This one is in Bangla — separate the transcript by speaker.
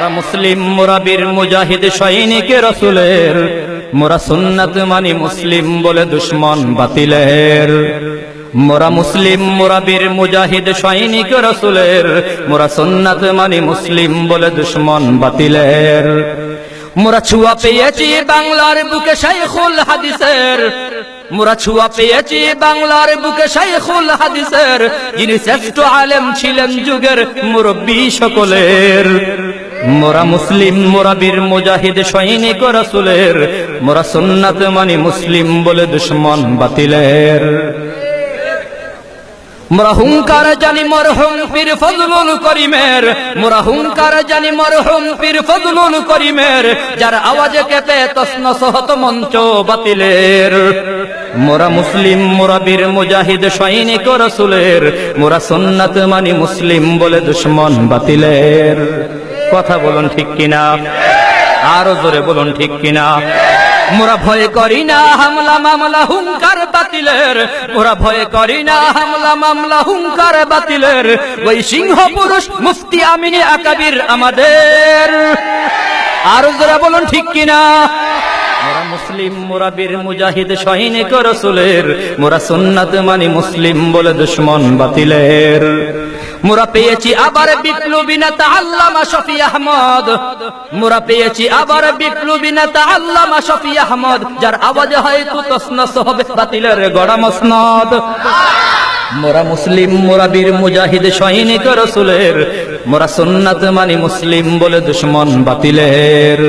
Speaker 1: মোরা মুসলিম মোরা বীর মুজাহিদ, সৈনিক, রসুলের। মোরা সুন্নাত মানি মুসলিম বলে দুশ্মন বাতিলের। মোরা মুসলিম মোরা বীর মুজাহিদ, সৈনিক, রসুলের। মোরা সুন্নাত মানি মুসলিম বলে দুশ্মন বাতিলের। মোরা ছুয়া পেয়েছি বাংলার বুকে শাইখুল হাদিসের। মোরা ছুয়া পেয়েছি বাংলার বুকে শাইখুল হাদিসের। যিনি শ্রেষ্ঠ আলেম ছিলেন যুগের মুরব্বী সকলের। মোরা মুসলিম, মোরা বীর মুজাহিদ, সৈনিক রাসূলের। মোরা সুন্নাত মানি মুসলিম বলে দুশ্মন বাতিলের। মোরা হুঙ্কার জানি মরহুম পীর ফজলুল করিমের। মোরা হুঙ্কার জানি মরহুম পীর ফজলুল করিমের। যার আওয়াজে কেঁপে তসনস হত মঞ্চ বাতিলের। মোরা মুসলিম, মোরা বীর মুজাহিদ, সৈনিক রসুলের। মোরা সুন্নাত মানি মুসলিম বলে দুশ্মন বাতিলের। কথা বলুন ঠিক কিনা? আরও জোরে বলুন ঠিক কিনা? মোরা ভয় করি না, হামলা, মামলা, হুঙ্কার, বাতিলের। মোরা ভয় করি না, হামলা, মামলা, হুঙ্কার, বাতিলের। ওই সিংহ পুরুষ মুফতি আমিনী আকাবির আমাদের। আরও যারা বলুন ঠিক কিনা? মুসলিম মোরা বীর, মুজাহিদ, সৈনিক, রসুলের। মোরা সুন্নাত মানি মুসলিম বলে দুশ্মন বাতিলের। মোরা পেয়েছি আবার বিপ্লবী নেতা আল্লামা শফি আহমদ। মোরা পেয়েছি আবার বিপ্লবী নেতা আল্লামা শফি আহমদ, যার আওয়াজে হয়তো তসনস হবে বাতিলের গড়া মসনদ মোরা মুসলিম, মোরা বীর মুজাহিদ, সৈনিক, রসুলের। মোরা সুন্নাত মানি মুসলিম বলে দুশ্মন বাতিলের।